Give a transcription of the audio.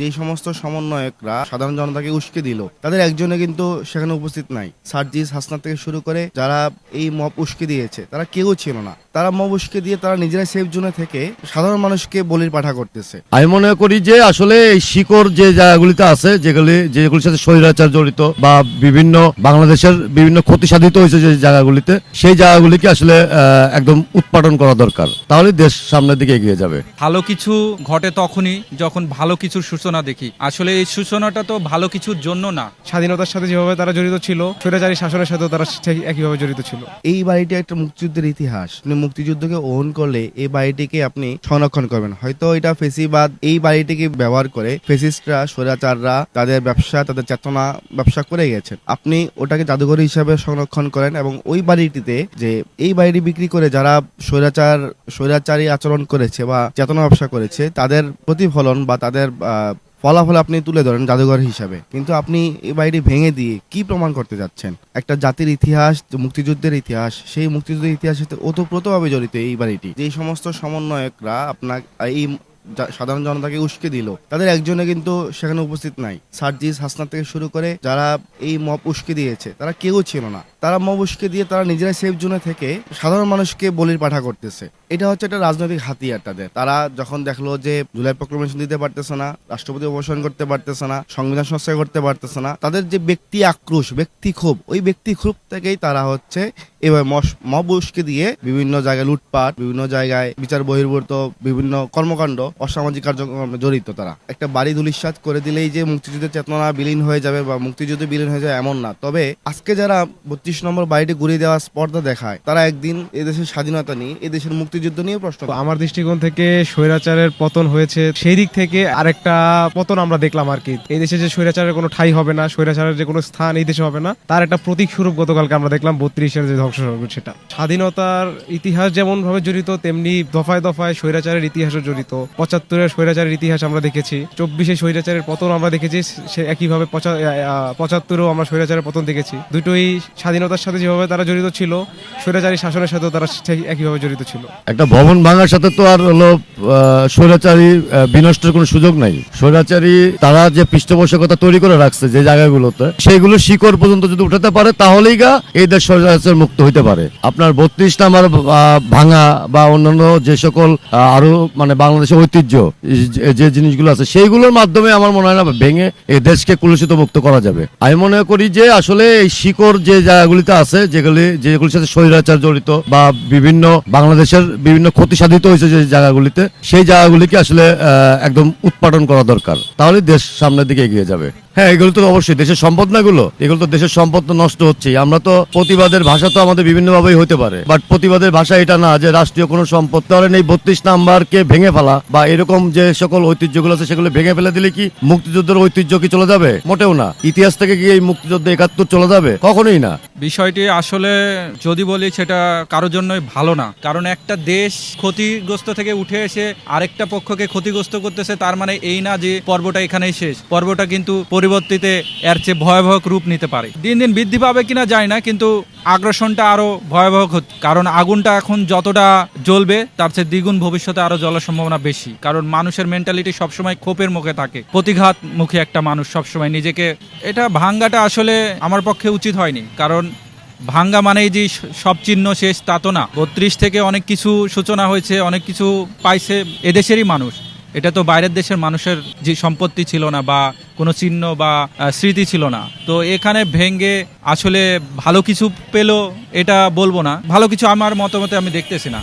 যেই সমস্ত সমন্বয়করা সাধারণ জনতাকে উস্কে দিল, তাদের একজনে কিন্তু সেখানে উপস্থিত নাই। সার্জিস হাসনা থেকে শুরু করে যারা এই মপ উস্কে দিয়েছে, তারা কেউ ছিল না। তারা মব উস্কে দিয়ে তারা নিজেরাই সেফ জোনে থেকে সাধারণ মানুষকে বলির পাঠা করতেছে। আমি মনে করি যে আসলে এই শিকড় যে জায়গাগুলিতে আছে যেগুলি যেগুলির সাথে স্বৈরাচার জড়িত বা বিভিন্ন বাংলাদেশের বিভিন্ন ক্ষতি সাধিত হয়েছে যে জায়গাগুলিতে সেই জায়গাগুলিকে আসলে একদম উৎপাদন করা দরকার। তাহলে দেশ সামনের দিকে এগিয়ে যাবে। ভালো কিছু ঘটে তখনই যখন ভালো কিছুর সূচনা দেখি। আসলে এই সূচনাটা তো ভালো কিছুর জন্য না। স্বাধীনতার সাথে যেভাবে তারা জড়িত ছিল স্বৈরাচারী শাসনের সাথেও তারা একইভাবে জড়িত ছিল। এই বাড়িটি একটা মুক্তিযুদ্ধের ইতিহাস। আপনি মুক্তিযুদ্ধকে ওন করলে এই বাড়িটিকে আপনি সংরক্ষণ করবেন। হয়তো এটা ফেসিবাদ এই বাড়িটিকে ব্যবহার করে ফেসিস্টরা, স্বৈরাচাররা তাদের ব্যবসা, তাদের চেতনা ব্যবসা করে গেছেন। আপনি ওটাকে জাদুঘর হিসাবে সংরক্ষণ করেন এবং ওই বাড়িটিতে যে এই বাড়িটি বিক্রি করে যারা স্বৈরাচার, স্বৈরাচারী আচরণ করেছে বা চেতনা ব্যবসা করেছে, তাদের প্রতিফলন বা তাদের ফলাফল আপনি তুলে ধরেন জাদুঘর হিসাবে। কিন্তু আপনি এই বাড়িটি ভেঙে দিয়ে কি প্রমাণ করতে যাচ্ছেন? একটা জাতির ইতিহাস, যে মুক্তিযুদ্ধের ইতিহাস, সেই মুক্তিযুদ্ধের ইতিহাসের সাথে ওতপ্রোতভাবে জড়িত এই বাড়িটি। যেই সমস্ত সমন্বয়করা আপনার এই সাধারণ জনতাকে উস্কে দিল, তাদের একজনে কিন্তু সেখানে উপস্থিত নাই। সার্জিস হাসনাত থেকে শুরু করে যারা এই মব উস্কে দিয়েছে, তারা কেউ ছিল না। তারা মব উস্কে দিয়ে তারা নিজেরাই সেফ জোনে থেকে সাধারণ মানুষকে বলির পাঠা করতেছে। এটা হচ্ছে একটা রাজনৈতিক হাতিয়ার তাদের। তারা যখন দেখল যে জুলাই প্রক্লেমেশন দিতে পারতেছে না, রাষ্ট্রপতি অবসান করতে পারতেছে না, সংবিধান সংস্কার করতে পারতেছে না, তাদের যে ব্যক্তি আক্রোশ, ব্যক্তি ক্ষোভ, ওই ব্যক্তি ক্ষোভ থেকেই তারা হচ্ছে এবার মশ- মব উস্কে দিয়ে বিভিন্ন জায়গায় লুটপাট, বিভিন্ন জায়গায় বিচার বহির্ভূত বিভিন্ন কর্মকাণ্ড, অসামাজিক কার্যক্রমে জড়িত তারা। একটা বাড়ি ধুলিস্বাদ করে দিলেই যে মুক্তিযুদ্ধের চেতনা বিলীন হয়ে যাবে বা মুক্তিযুদ্ধ বিলীন হয়ে যাবে এমন না। তবে আজকে যারা বত্রিশ নম্বর বাড়িটি ঘুরিয়ে দেওয়ার স্পর্ধা দেখায়, তারা একদিন এদেশের স্বাধীনতা নিয়ে, এদেশের মুক্তিযুদ্ধ নিয়ে প্রশ্ন আমার দৃষ্টিকোণ থেকে স্বৈরাচারের পতন হয়েছে। সেই দিক থেকে আরেকটা পতন আমরা দেখলাম আর কি। এই দেশে যে স্বৈরাচারের কোনো ঠাই হবে না স্বৈরাচারের যে কোনো স্থান এই দেশে হবে না তার একটা প্রতীক স্বরূপ গতকালকে আমরা দেখলাম বত্রিশের যে ধ্বংস সেটা। স্বাধীনতার ইতিহাস যেমন ভাবে জড়িত তেমনি দফায় দফায় স্বৈরাচারের ইতিহাসও জড়িত। পঁচাত্তরের স্বৈরাচারের ইতিহাস আমরা দেখেছি। চব্বিশে স্বৈরাচারের পতন আমরা দেখেছি সে একইভাবে পঁচাত্তরেও আমরা স্বৈরাচারের পতন দেখেছি। দুটোই স্বাধীনতার সাথে যেভাবে তারা জড়িত ছিল স্বৈরাচারী শাসনের সাথেও তারা ঠিক একইভাবে জড়িত ছিল। একটা ভবন ভাঙার সাথে তো আর হলো স্বৈরাচারী বিনষ্টের কোনো সুযোগ নাই। স্বৈরাচারী, তারা যে পৃষ্ঠপোষকতা তৈরি করে রাখছে যে জায়গাগুলোতে, সেগুলো শিকড় পর্যন্ত যদি উঠাতে পারে, তাহলেই গা এই দেশ স্বৈরাচার মুক্ত হইতে পারে। আপনার বত্রিশ নাম্বার ভাঙা বা অন্যান্য যে সকল আরও মানে বাংলাদেশের ঐতিহ্য যে জিনিসগুলো আছে, সেইগুলোর মাধ্যমে আমার মনে হয় না ভেঙে এই দেশকে কুলুষিত মুক্ত করা যাবে। আমি মনে করি যে আসলে এই শিকড় যে জায়গাগুলিতে আছে, যেগুলি, যেগুলির সাথে স্বৈরাচার জড়িত বা বিভিন্ন বাংলাদেশের বিভিন্ন ক্ষতি সাধিত হয়েছে যে জায়গাগুলিতে, সেই জায়গাগুলিকে আসলে একদম উৎপাদন করা দরকার। তাহলে দেশ সামনের দিকে এগিয়ে যাবে। হ্যাঁ এগুলো তো অবশ্যই, দেশের সম্পদ না এগুলো? এগুলো তো দেশের সম্পদ তো নষ্ট হচ্ছে আমরা তো প্রতিবাদের ভাষা তো আমাদের বিভিন্ন ভাবেই হতে পারে। বাট প্রতিবাদের ভাষা এটা না যে রাষ্ট্রীয় কোনো সম্পদ ধরেন এই বত্রিশ নাম্বারকে ভেঙে ফেলা বা এরকম যে সকল ঐতিহ্যগুলো আছে সেগুলো ভেঙে ফেলে দিলে কি মুক্তিযুদ্ধের ঐতিহ্য কি চলে যাবে? মোটেও না। ইতিহাস থেকে কি এই মুক্তিযুদ্ধ একাত্তর চলে যাবে? কখনোই না। বিষয়টি আসলে যদি বলি সেটা কারোর জন্যই ভালো না। কারণ একটা দেশ ক্ষতিগ্রস্ত থেকে উঠে এসে আরেকটা পক্ষকে ক্ষতিগ্রস্ত করতেছে, তার মানে এই না যে পর্বটা এখানেই শেষ। পর্বটা কিন্তু পরিবর্তিতে এর চেয়ে ভয়াবহ রূপ নিতে পারে। দিন দিন বৃদ্ধি পাবে কিনা যায় না, কিন্তু আগ্রাসনটা আরও ভয়াবহ হচ্ছে কারণ আগুনটা এখন যতটা জ্বলবে, তার চেয়ে দ্বিগুণ ভবিষ্যতে আরও জ্বলার সম্ভাবনা বেশি। কারণ মানুষের মেন্টালিটি সবসময় ক্ষোভের মুখে থাকে। প্রতিঘাত মুখে একটা মানুষ সবসময় নিজেকে। এটা ভাঙ্গাটা আসলে আমার পক্ষে উচিত হয়নি। কারণ ভাঙ্গা মানেই যে সব চিহ্ন শেষ, তা তো না। বত্রিশ থেকে অনেক কিছু সূচনা হয়েছে, অনেক কিছু পাইছে এদেশেরই মানুষ। এটা তো বাইরের দেশের মানুষের যে সম্পত্তি ছিল না বা কোনো চিহ্ন বা স্মৃতি ছিল না। তো এখানে ভেঙ্গে আসলে ভালো কিছু পেল এটা বলব না। ভালো কিছু আমার মতামতে আমি দেখতেছি না।